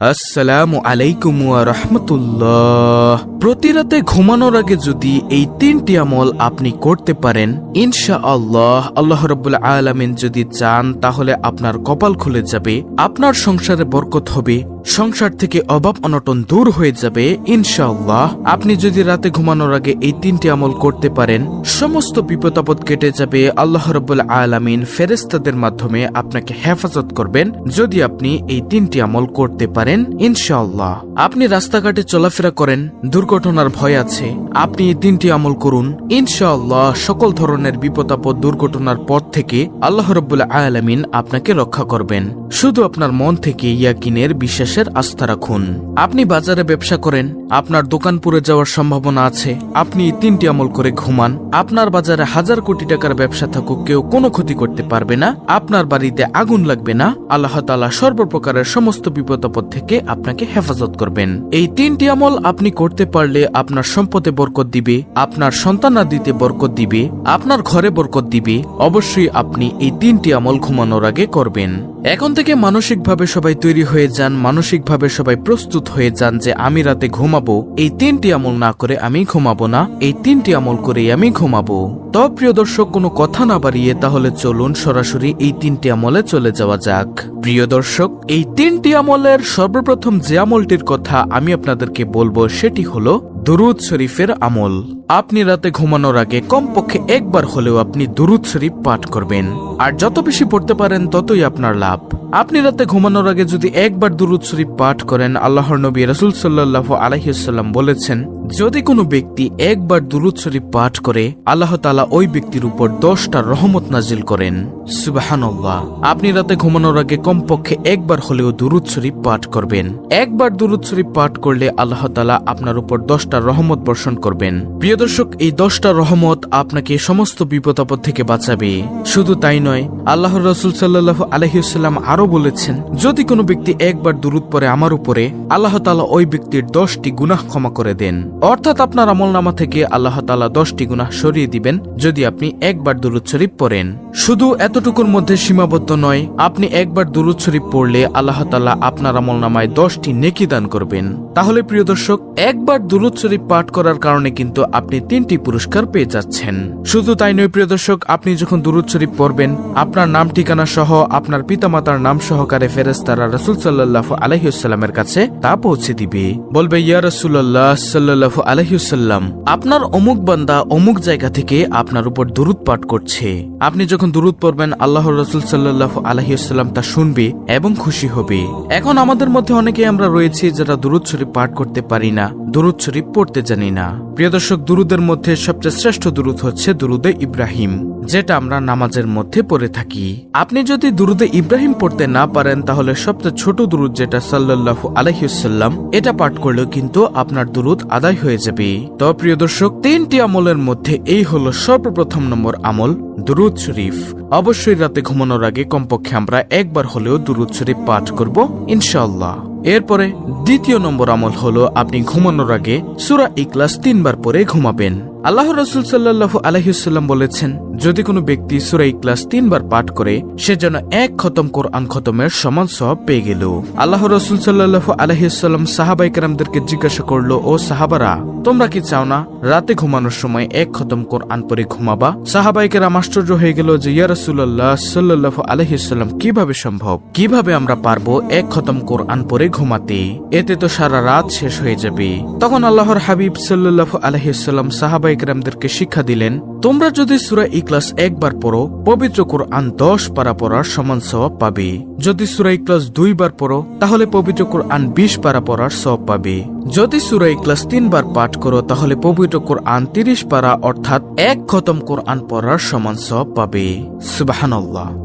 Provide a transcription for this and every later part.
আসসালামু আলাইকুম রহমতুল্লাহ। প্রতি রাতে ঘুমানোর আগে যদি এই তিনটি আমল আপনি করতে পারেন ইনশা আল্লাহ আল্লাহ রব্বুল আলমিন যদি চান, তাহলে আপনার কপাল খুলে যাবে, আপনার সংসারে বরকত হবে সংসার থেকে অভাব অনটন দূর হয়ে যাবে, ইনশাআল্লাহ। আপনি যদি রাতে ঘুমানোর আগে এই তিনটি আমল করতে পারেন, সমস্ত বিপদ আপদ কেটে যাবে। আল্লাহ রব্বুল আলামিন ফেরেস্তাদের মাধ্যমে আপনাকে হেফাজত করবেন, যদি আপনি এই তিনটি আমল করতে পারেন, ইনশাআল্লাহ। আপনি রাস্তাঘাটে চলাফেরা করেন, দুর্ঘটনার ভয় আছে, আপনি এই তিনটি আমল করুন, ইনশাআল্লাহ সকল ধরনের বিপদ আপদ দুর্ঘটনার পর থেকে আল্লাহ রব্বুল আলামিন আপনাকে রক্ষা করবেন। শুধু আপনার মন থেকে ইয়াকিনের বিশ্বাসের আস্থা রাখুন। আপনি বাজারে ব্যবসা করেন, আপনার দোকান পুড়ে যাওয়ার সম্ভাবনা আছে, আপনি তিনটি আমল করে ঘুমান। আপনার বাজারে হাজার কোটি টাকার ব্যবসা থাকুক, কেউ কোনো ক্ষতি করতে পারবে না, আপনার বাড়িতে আগুন লাগবে না। আল্লাহ তালা সর্বপ্রকারের সমস্ত বিপদ আপদ থেকে আপনাকে হেফাজত করবেন। এই তিনটি আমল আপনি করতে পারলে আপনার সম্পদে বরকত দিবে, আপনার সন্তানাদিতে বরকত দিবে, আপনার ঘরে বরকত দিবে। অবশ্যই আপনি এই তিনটি আমল ঘুমানোর আগে করবেন। এখন থেকে মানসিকভাবে সবাই তৈরি হয়ে যান, মানসিকভাবে সবাই প্রস্তুত হয়ে যান যে আমি রাতে ঘুমাবো, এই তিনটি আমল না করে আমি ঘুমাবো না, এই তিনটি আমল করেই আমি ঘুমাবো। তো প্রিয় দর্শক, কোনো কথা না বাড়িয়ে তাহলে চলুন সরাসরি এই তিনটি আমলে চলে যাওয়া যাক। প্রিয় দর্শক, এই তিনটি আমলের সর্বপ্রথম যে আমলটির কথা আমি আপনাদেরকে বলব সেটি হলো দুরুদ শরীফের আমল। আপনি রাতে ঘুমানোর আগে কমপক্ষে একবার হলেও আপনি দুরুদ শরীফ পাঠ করবেন। আর যত বেশি পড়তে পারেন, ততই আপনার লাভ। আপনি রাতে ঘুমানোর আগে যদি একবার দুরুদ শরীফ পাঠ করেন, আল্লাহর নবী রসুল সাল্লাহ আলহিসাল্লাম বলেছেন যদি কোনো ব্যক্তি একবার দুরুদ শরীফ পাঠ করে, আল্লাহ তালা ওই ব্যক্তির উপর দশটা রহমত নাজিল করেন। সুবাহান্লাহ আপনি রাতে ঘুমানোর আগে কমপক্ষে একবার হলেও দুরুদ শরীফ পাঠ করবেন। একবার দুরুদ শরীফ পাঠ করলে আল্লাহ তালা আপনার উপর দশটা রহমত বর্ষণ করবেন। প্রিয় দর্শক, এই দশটা রহমত আপনাকে সমস্ত বিপদ আপদ থেকে বাঁচাবে। শুধু তাই নয় আল্লাহ রসুল সাল্লাহ আলহিউসাল্লাম আরও বলেছেন, যদি কোনো ব্যক্তি একবার দুরুদ পরে আমার উপরে, আল্লাহ তালা ওই ব্যক্তির দশটি গুনাহ ক্ষমা করে দেন। অর্থাৎ আপনার আমল নামা থেকে আল্লাহ তালা দশটি গুনাহ সরিয়ে দিবেন যদি আপনি একবার দুরুদ শরীফ পড়েন। শুধু এতটুকুর মধ্যে সীমাবদ্ধ নয়, আপনি একবার দুরুদ শরীফ পড়লে আল্লাহ তালা আপনার আমল নামায় দশটি নেকি দান করবেন। তাহলে প্রিয় দর্শক, একবার দুরুদ শরীফ পাঠ করার কারণে কিন্তু আপনি তিনটি পুরস্কার পেয়ে যাচ্ছেন। শুধু তাই নয় প্রিয় দর্শক, আপনি যখন দুরুদ শরীফ পড়বেন, আপনার নাম, ঠিকানা সহ আপনার পিতামাতার নাম সহকারে ফেরেস্তারা রসুল সাল্লাহ আলহিউসাল্লামের কাছে তা পৌঁছে দিবে। বলবে, ইয়া রসুল্লাহ সাল্লাহ আলহিউসাল্লাম আপনার অমুক বান্দা অমুক জায়গা থেকে আপনার উপর দুরুদ পাঠ করছে। আপনি যখন দুরুদ পড়বেন আল্লাহ রসুল সাল্লাহ আলহিউসাল্লাম তা শুনবে এবং খুশি হবে। এখন আমাদের মধ্যে অনেকে আমরা রয়েছি যারা দুরুদ শরীফ পাঠ করতে পারি না, দুরুদ শরীফ পড়তে জানি না। প্রিয় দর্শক, দুরুদের মধ্যে সবচেয়ে শ্রেষ্ঠ দুরুদ হচ্ছে দুরুদে ইব্রাহিম। যেটা আমরা নামাজের মধ্যে পড়ে থাকি। আপনি যদি দুরুদে ইব্রাহিম পড়তে না পারেন, তাহলে সবচেয়ে ছোট দুরুদ যেটা সাল্লাল্লাহু আলহিউসাল্লাম এটা পাঠ করলেও কিন্তু আপনার দুরুদ আদায় হয়ে যাবে। তো প্রিয় দর্শক, তিনটি আমলের মধ্যে এই হলো সর্বপ্রথম নম্বর আমল, দুরুদ শরীফ। অবশ্যই রাতে ঘুমানোর আগে কমপক্ষে আমরা একবার হলেও দুরুদ শরীফ পাঠ করব ইনশাল্লাহ এরপরে দ্বিতীয় নম্বর আমল হলো আপনি ঘুমানোর আগে সুরা ইকলাস তিনবার পরে ঘুমাবেন। আল্লাহ রসুল সাল্লাহ আলহিউসাল্লাম বলেছেন, যদি কোনো ব্যক্তি সুরা ইকলাস তিনবার পাঠ করে, সে যেন এক খতম কোরআন খতমের সমান সব পেয়ে গেল। আল্লাহ রসুল সাল্লাহ আলহিউসাল্লাম সাহাবাইকারদেরকে জিজ্ঞাসা করল, ও সাহাবারা, তোমরা কি চাও না রাতে ঘুমানোর সময় এক খতম কোরআন পরে ঘুমাবা? সাহাবাইকেরাম আশ্চর্য হয়ে গেল যে, ইয়া রসুল্লাহ সাল্লাহ আলহিউসাল্লাম কীভাবে সম্ভব? কীভাবে আমরা পারব এক খতম কোরআন পরে ঘুমাতে? এতে তো সারা রাত শেষ হয়ে যাবে। তখন আল্লাহর হাবিব সাল্লাহ আলহিসাল্লাম সাহাবাইকরামদেরকে শিক্ষা দিলেন। তোমরা যদি সুরা ইকলাস একবার পড়ো, পবিত্র কোরআন দশ পারা পড়ার সমান সওয়াব পাবে। যদি সুরা ইকলাস দুইবার পড়ো, তাহলে পবিত্র কোরআন বিশ পারা পড়ার সওয়াব পাবে। যদি সুরা ইকলাস তিনবার পাঠ করো, তাহলে পবিত্র কোরআন তিরিশ পারা, অর্থাৎ এক খতম কোরআন পড়ার সমান সওয়াব পাবে। সুবাহান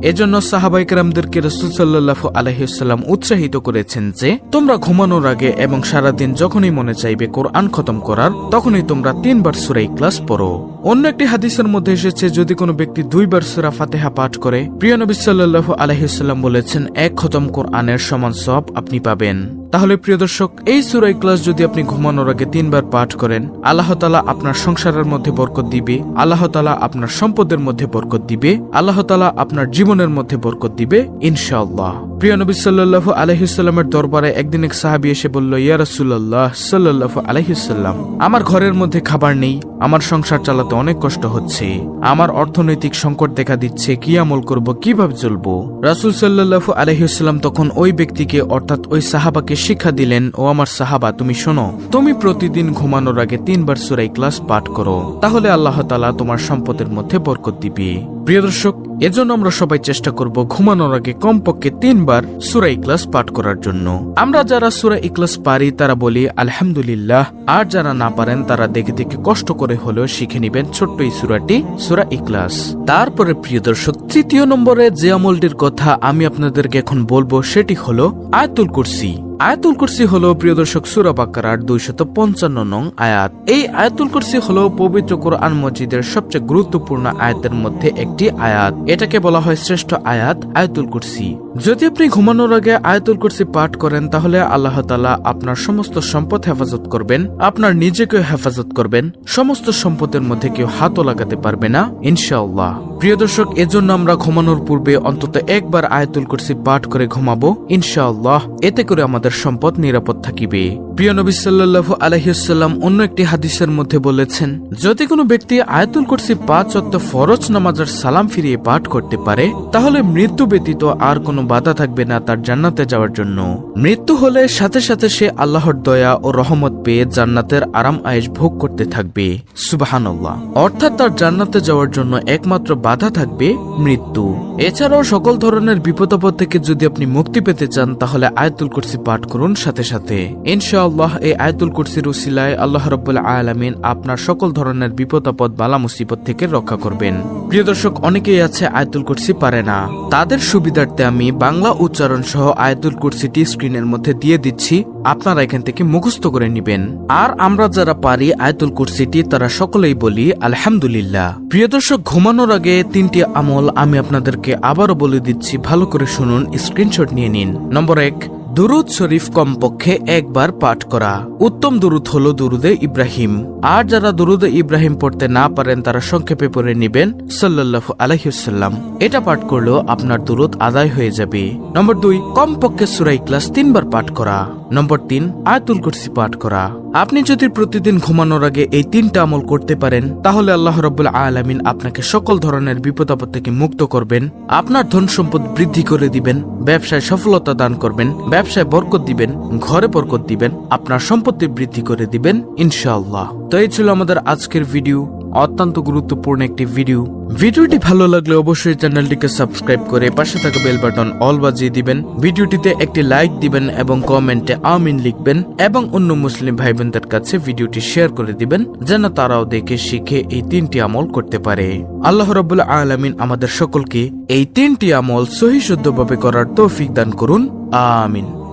এজন্য সাহাবাইকরামদেরকে রসুল সাল্লাহ আলহিসাল্লাম উৎসাহিত করেছেন যে, তোমরা ঘুমানোর আগে এবং সারাদিন যখনই মনে চাইবে কোরআন খতম করার, তখনই তোমরা তিনবার সুরা ইকলাস পড়ো। অন্য একটি হাদিসের মধ্যে এসেছে, যদি কোনো ব্যক্তি দুইবার সুরা ফাতেহা পাঠ করে, প্রিয় নবী সাল্লাহ বলেছেন, এক খতম কোরআনের সমান সব আপনি পাবেন। তাহলে প্রিয় দর্শক, এই সুরাই ক্লাস যদি আপনি ঘুমানোর আগে তিনবার পাঠ করেন, আল্লাহ তালা আপনার সংসারের মধ্যে বরকত দিবে, আল্লাহ তালা আপনার সম্পদের মধ্যে বরকত দিবে, আল্লাহ তালা আপনার জীবনের মধ্যে বরকত দিবে, ইনশাআল্লাহ। প্রিয় নবী সাল্লাল্লাহু আলহিসাল্লামের দরবারে একদিন এক সাহাবি এসে বলল, ইয়া রাসূলুল্লাহ সাল্লাল্লাহু আলহিসাল্লাম আমার ঘরের মধ্যে খাবার নেই, আমার সংসার চালাতে অনেক কষ্ট হচ্ছে, আমার অর্থনৈতিক সংকট দেখা দিচ্ছে, কি আমল করব, কীভাবে চলবো? রাসুল সাল্লাল্লাহু আলহিসাল্লাম তখন ওই ব্যক্তিকে, অর্থাৎ ওই সাহাবাকে শিক্ষা দিলেন, ও আমার সাহাবা, তুমি শোনো, তুমি প্রতিদিন ঘুমানোর আগে তিনবার সুরাই ক্লাস পাঠ করো, তাহলে আল্লাহ তালা তোমার সম্পদের মধ্যে বরকত দিবে। প্রিয় দর্শক, এজন্য আমরা সবাই চেষ্টা করব ঘুমানোর আগে কমপক্ষে তিনবার সুরা ইকলাস পাঠ করার জন্য। আমরা যারা সুরা ইকলাস পারি, তারা বলি, আলহামদুলিল্লাহ। আর যারা না পারেন, তারা দেখে দেখে কষ্ট করে হলেও শিখে নিবেন ছোট্ট এই সুরাটি, সুরা ইকলাস তারপরে প্রিয় দর্শক, তৃতীয় নম্বরে যে আমলটির কথা আমি আপনাদেরকে এখন বলব, সেটি হলো আয়াতুল কুরসি। আয়াতুল কুরসি হলো, প্রিয় দর্শক, সুরা বাকারার দুইশত পঞ্চান্ন নং আয়াত। এই আয়াতুল কুরসি হলো পবিত্র কোরআন মসজিদের সবচেয়ে গুরুত্বপূর্ণ আয়াতের মধ্যে একটি। আয়াত। এটাকে বলা হয় শ্রেষ্ঠ আয়াত, আয়াতুল কুরসি। যদি আপনি ঘুমানোর আগে আয়াতুল কুরসি পাঠ করেন, তাহলে আল্লাহ তালা আপনার সমস্ত সম্পদ হেফাজত করবেন, আপনার নিজেকেও হেফাজত করবেন। সমস্ত সম্পদের মধ্যে কেউ হাতও লাগাতে পারবে না, ইনশাআল্লাহ। প্রিয় দর্শক, এজন্য আমরা ঘুমানোর পূর্বে অন্তত একবার আয়াতুল কুরসি পাঠ করে ঘুমাবো, ইনশাআল্লাহ। এতে করে আমাদের সম্পদ নিরাপদ থাকিবে। প্রিয় নবী সাল্লাল্লাহু আলহিসাল্লাম অন্য একটি হাদিসের মধ্যে বলেছেন, যদি কোনো ব্যক্তি আয়াতুল কুরসি পাঁচ অক্ত ফরজ নামাজের সালাম ফিরিয়ে পাঠ করতে পারে, তাহলে মৃত্যু ব্যতীত আর কোনো বাধা থাকবে না তার জান্নাতে যাওয়ার জন্য। মৃত্যু হলে সাথে সাথে সে আল্লাহর দয়া ও রহমত পেয়ে জান্নাতের আরাম আয়েশ ভোগ করতে থাকবে। সুবাহান্লাহ অর্থাৎ তার জান্নাতে যাওয়ার জন্য একমাত্র বাধা থাকবে মৃত্যু। এছাড়াও সকল ধরনের বিপদাপদ থেকে যদি আপনি মুক্তি পেতে চান, তাহলে আয়তুল কুরসি পাঠ করুন সাথে সাথে। ইনশাআল্লাহ, এই আয়তুল কুরসির উসিলায় আল্লাহ রব্বুল আলামিন আপনার সকল ধরনের বিপদাপদ বালা মুসিবত থেকে রক্ষা করবেন। প্রিয় দর্শক, অনেকেই আছে আয়তুল কুরসি পারে না। তাদের সুবিধার্থে আমি বাংলা উচ্চারণ সহ আয়াতুল কুরসিটি স্ক্রিনের মধ্যে দিয়ে দিচ্ছি। আপনারা এখান থেকে মুখস্থ করে নেবেন। আর আমরা যারা পারি আয়াতুল কুরসিটি, তারা সকলেই বলি, আলহামদুলিল্লাহ। প্রিয় দর্শক, ঘুমানোর আগে তিনটি আমল আমি আপনাদেরকে আবারও বলে দিচ্ছি। ভালো করে শুনুন, স্ক্রিনশট নিয়ে নিন। নম্বর এক দুরুদ শরীফ কমপক্ষে একবার পাঠ করা। উত্তম দুরুদ হল দুরুদে ইব্রাহিম। আর যারা দুরুদে ইব্রাহিম পড়তে না পারেন, তারা সংক্ষেপে পড়ে নিবেন সাল্লাহ আলহিউসাল্লাম এটা পাঠ করলেও আপনার দুরুদ আদায় হয়ে যাবে। নম্বর দুই, কমপক্ষে সুরাই ক্লাস তিনবার পাঠ করা। নম্বর তিন, আয়াতুল কুরসি পাঠ করা। আপনি যদি প্রতিদিন ঘুমানোর আগে এই তিনটা আমল করতে পারেন, তাহলে আল্লাহ রব্বুল আলামিন আপনাকে সকল ধরনের বিপদ আপদ থেকে মুক্ত করবেন, আপনার ধন সম্পদ বৃদ্ধি করে দিবেন, ব্যবসায় সফলতা দান করবেন, ব্যবসায় বরকত দিবেন, ঘরে বরকত দিবেন, আপনার সম্পত্তি বৃদ্ধি করে দিবেন, ইনশাআল্লাহ। তো এই ছিল আমাদের আজকের ভিডিও। অত্যন্ত গুরুত্বপূর্ণ একটি ভিডিও ভিডিওটি ভালো লাগলে অবশ্যই চ্যানেলটিকে সাবস্ক্রাইব করে পাশে থাকা বেল বাটন অল বাজিয়ে দিবেন। ভিডিওটিতে একটি লাইক দিবেন এবং কমেন্টে আমিন লিখবেন এবং অন্য মুসলিম ভাই বোনদের কাছে ভিডিওটি শেয়ার করে দিবেন, যেন তারাও দেখে, শিখে এই তিনটি আমল করতে পারে। আল্লাহ রবুল্লা আলমিন আমাদের সকলকে এই তিনটি আমল সহি করার তৌফিক দান করুন। আমিন।